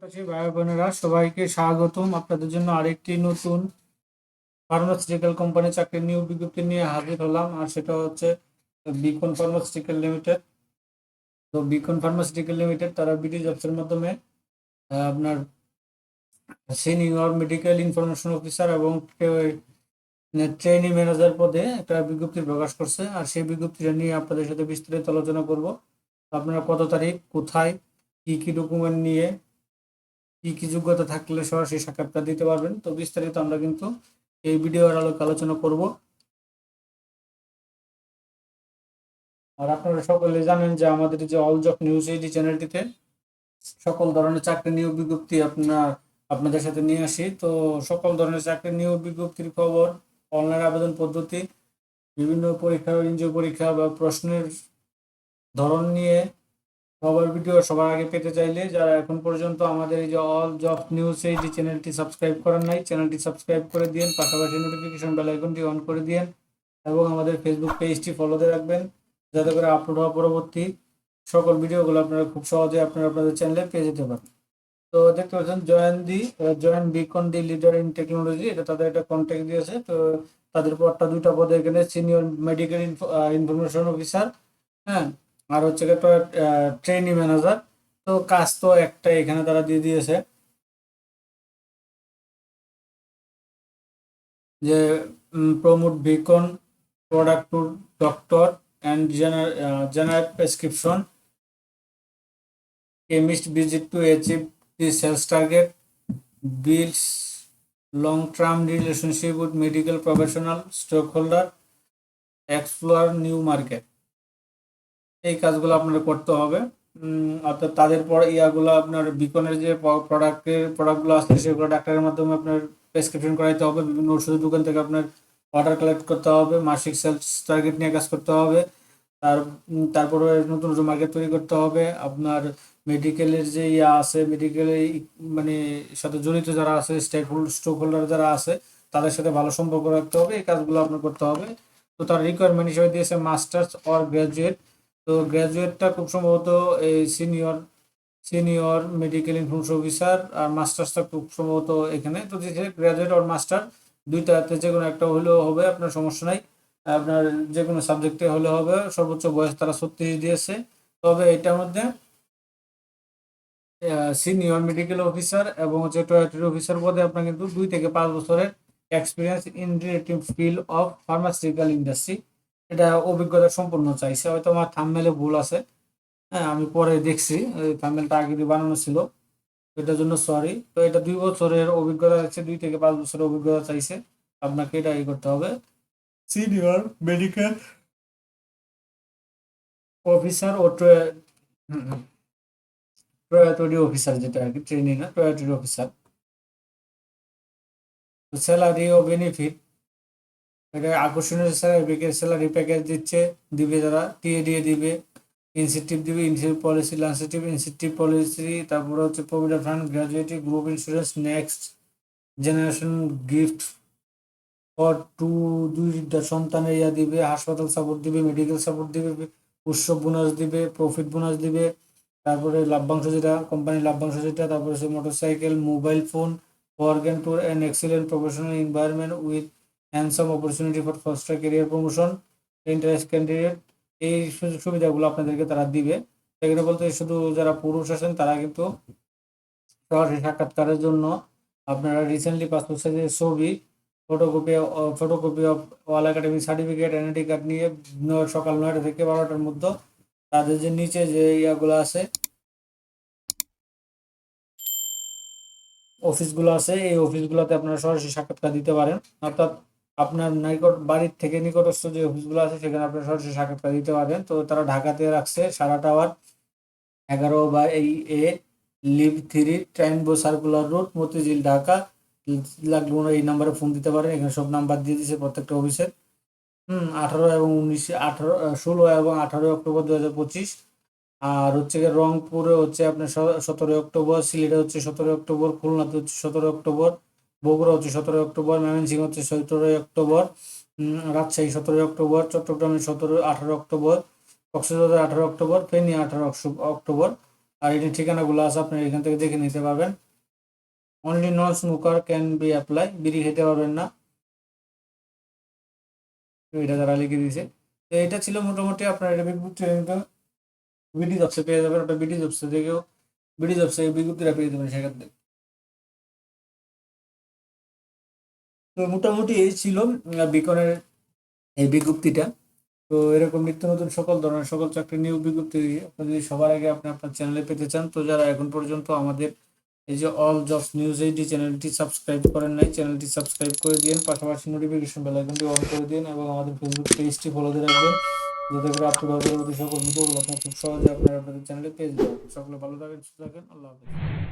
কাছে ভাই বোনেরা, সবাইকে স্বাগতম আপনাদের জন্য আরেকটি নতুন ফার্মাসিউটিক্যাল কোম্পানি চাকরির নিয়োগ বিজ্ঞপ্তি নিয়ে হাজির হলাম, আর সেটা হচ্ছে বিকন ফার্মাসিউটিক্যাল লিমিটেড তো বিকন ফার্মাসিউটিক্যাল লিমিটেড তারা বিডি জবসের মাধ্যমে আপনার সিনিয়র মেডিকেল ইনফরমেশন অফিসার এবং ট্রেনিং ম্যানেজার পদে একটা বিজ্ঞপ্তি প্রকাশ করছে, আর সেই বিজ্ঞপ্তিটা নিয়ে আপনাদের সাথে বিস্তারিত আলোচনা করব। আপনারা কত তারিখ, কোথায়, কি কি ডকুমেন্ট নিয়ে কি কি যোগ্যতা থাকলে সরাসরি সাক্ষাৎকার দিতে পারবেন। তো বিস্তারিত আমরা কিন্তু এই ভিডিওর আলোকে আলোচনা করব। আর আপনারা সকলে জানেন যে আমাদের যে অল জব নিউজ এই চ্যানেলটিতে সকল ধরনের চাকরি নিয়োগ বিজ্ঞপ্তি আপনার, আপনাদের সাথে নিয়ে আসি। তো সকল ধরনের চাকরি নিয়োগ বিজ্ঞপ্তির খবর, অনলাইন আবেদন পদ্ধতি, বিভিন্ন পরীক্ষা এনজিও পরীক্ষা বা প্রশ্নের ধরন নিয়ে সবার ভিডিও সবার আগে পেতে চাইলে যারা এখন পর্যন্ত আমাদের এই যে অল জব নিউজ এই যে চ্যানেলটি সাবস্ক্রাইব করেন নাই, চ্যানেলটি সাবস্ক্রাইব করে দিন পাশাপাশি নোটিফিকেশন বেল আইকনটি অন করে দিন এবং আমাদের ফেসবুক পেজটি ফলোতে রাখবেন যাতে করে আপলোড হওয়া পরবর্তী সকল ভিডিওগুলো আপনারা খুব সহজে আপনারা আপনাদের চ্যানেলে পেয়ে যেতে পারেন। তো দেখতে পাচ্ছেন join the join Beacon the leader in technology এটা তাদের একটা কন্ট্যাক্ট দিয়েছে। তো তাদের পদটা দুইটা পদে এখানে সিনিয়র মেডিকেল ইনফরমেশন অফিসার হ্যাঁ। আর হচ্ছে কি একটা ট্রেনি ম্যানেজার তো কাজ তো একটা এখানে তারা দিয়ে দিয়েছে। যে promote Beacon product to doctor and general prescription chemist visit to achieve the sales target builds long term relationship with medical professional stock holder explore new market এই কাজগুলো আপনার করতে হবে। অর্থাৎ তাদের পর ইয়াগুলো আপনার বিকনের যে প্রোডাক্টের, প্রোডাক্টগুলো আছে সেগুলো ডাক্তারের মাধ্যমে আপনার প্রেসক্রিপশন করাইতে হবে। বিভিন্ন ওষুধের দোকান থেকে আপনার অর্ডার কালেক্ট করতে হবে, মাসিক সেলস টার্গেট নিয়ে কাজ করতে হবে। তার তারপরে নতুন নতুন মার্কেট তৈরি করতে হবে। আপনার মেডিকেলের যে ইয়া আছে মেডিকেলের মানে সাথে জড়িত যারা আছে স্টেক স্টক হোল্ডার যারা আছে, তাদের সাথে ভালো সম্পর্ক রাখতে হবে। এই কাজগুলো আপনার করতে হবে। তো তার রিকোয়ারমেন্ট হিসেবে দিয়েছে মাস্টার্স অর গ্র্যাজুয়েট তো গ্র্যাজুয়েটটা খুব সম্ভবত এই senior senior medical information officer আর মাস্টার্সটা খুব সম্ভবত এখানে। তো যে গ্র্যাজুয়েট অর মাস্টার দুইটাতে যে কোনো একটা হলেও হবে, আপনার সমস্যা নাই। আপনার যে কোনো সাবজেক্টে হলে হবে, সর্বোচ্চ বয়স তারা ছত্রিশ দিয়েছে। তবে এটার মধ্যে সিনিয়র মেডিকেল অফিসার এবং হচ্ছে টয়লেটারি অফিসার পদে আপনার কিন্তু দুই থেকে পাঁচ বছরের experience in relative field of pharmaceutical industry এটা অভিজ্ঞতা সম্পূর্ণ চাইছে। হয়তো আমার থামমেলে ভুল আছে। হ্যাঁ আমি পরে দেখছি। থামমেলটা আগে দিয়ে বানানো ছিল। এটার জন্য সরি তো এটা দুই বছরের অভিজ্ঞতা আছে দুই থেকে পাঁচ বছরের অভিজ্ঞতা চাইছে। আপনাকে এটা ই করতে হবে। সিনিয়র মেডিকেল অফিসার ও ট্রয়াটরি অফিসার যেটা আর কি ট্রেনিং না ট্রয়াটরি অফিসার স্যালারি ও বেনিফিট এটা আকর্ষণীয় স্যালারি স্যালারি প্যাকেজ দিচ্ছে, দিবে যারা টিএ দিয়ে দিবে। ইনসেন্টিভ দিবে ইনসেন্টিভ পলিসি লান্সেটিভ ইনসেন্টিভ পলিসি তারপরে হচ্ছে provident fund gratuity group insurance next generation gift for two দুইটা সন্তানের ইয়া দিবে, হাসপাতাল সাপোর্ট দিবে মেডিকেল সাপোর্ট দিবে, উৎসব বোনাস দিবে প্রফিট বোনাস দিবে, তারপরে লাভ্যাংশ যেটা কোম্পানির লাভ্যাংশ যেটা, তারপরে হচ্ছে motorcycle mobile phone organ tour and excellent professional environment with handsome opportunity for faster career promotion interest candidate এই সুযোগ সুবিধাগুলো আপনাদেরকে তারা দিবে। সেখানে বলতে শুধু যারা পুরুষ আছেন, তারা কিন্তু সরাসরি সাক্ষাৎকারের জন্য আপনারা রিসেন্টলি পাসপোর্ট সাইজের ছবি photocopy photocopy of all academic certificate NID card নিয়ে সকাল নয়টা থেকে বারোটার মধ্যে তাদের যে নিচে যে ইয়াগুলো আছে অফিসগুলো আছে, এই অফিসগুলোতে আপনারা সরাসরি সাক্ষাৎকার দিতে পারেন। অর্থাৎ আপনার নিকট, বাড়ির থেকে নিকটস্থ যে অফিসগুলো আছে, সেখানে আপনারা সরাসরি সাক্ষাৎকার দিতে পারবেন। তো তারা ঢাকাতে রাখছে সারা টাওয়ার। এগারো বা এই এ লিভ থ্রি ট্রেনবো সার্কুলার রোড মতিঝিল, ঢাকা। লাগলে এই নাম্বারে ফোন দিতে পারেন, এখানে সব নাম্বার দিয়ে দিয়েছে প্রত্যেকটা অফিসের। হুম, আঠারো এবং উনিশে, আঠারো ষোলো এবং আঠারোই অক্টোবর দু হাজার পঁচিশ। আর হচ্ছে গিয়ে রংপুরে হচ্ছে আপনার সতেরোই অক্টোবর, সিলেটে হচ্ছে সতেরোই অক্টোবর, খুলনাতে হচ্ছে সতেরোই অক্টোবর। বগুড়া হচ্ছে সতেরোই অক্টোবর, ময়মনসিংহ হচ্ছে সতেরোই অক্টোবর রাজশাহী সতেরোই অক্টোবর, চট্টগ্রামে সতেরোই আঠারো অক্টোবর, কক্সবাজার আঠারো অক্টোবর, ফেনী আঠারো অক্টোবর, আর এটির ঠিকানাগুলো আছে, আপনারা এখান থেকে দেখে নিতে পারবেন। Only non smoker can be apply বিড়ি খেতে পারবেন না। এটা তারা লিখে দিয়েছে। তো এটা ছিল মোটামুটি আপনার এটা বিজ্ঞপ্তি বিডি জবসে পেয়ে যাবেন, ওটা বিডি জবসে থেকেও বিডি জবসে বিজ্ঞপ্তিটা পেয়ে যাবেন সেখান থেকে তো মোটামুটি এই ছিল বিকনের এই বিজ্ঞপ্তিটা। তো এরকম নিত্য নতুন সকল ধরনের সকল চাকরি নিয়োগ বিজ্ঞপ্তি আপনি যদি সবার আগে আপনি আপনার চ্যানেলে পেতে চান, তো যারা এখন পর্যন্ত আমাদের এই যে অল জবস নিউজ এইটি চ্যানেলটি সাবস্ক্রাইব করেন নাই, চ্যানেলটি সাবস্ক্রাইব করে দিন, পাশাপাশি নোটিফিকেশন বেল আইকনটি অন করে দিন এবং আমাদের ফেসবুক পেজটি ফলো দিয়ে রাখবেন, যাতে করে আপলোড হবে সকল ভিডিওগুলো আপনার খুব সহজে আপনার আপনাদের চ্যানেলে পেয়ে যাবেন। সকলে ভালো থাকেন, সুস্থ থাকেন, আল্লাহ হাফিজ।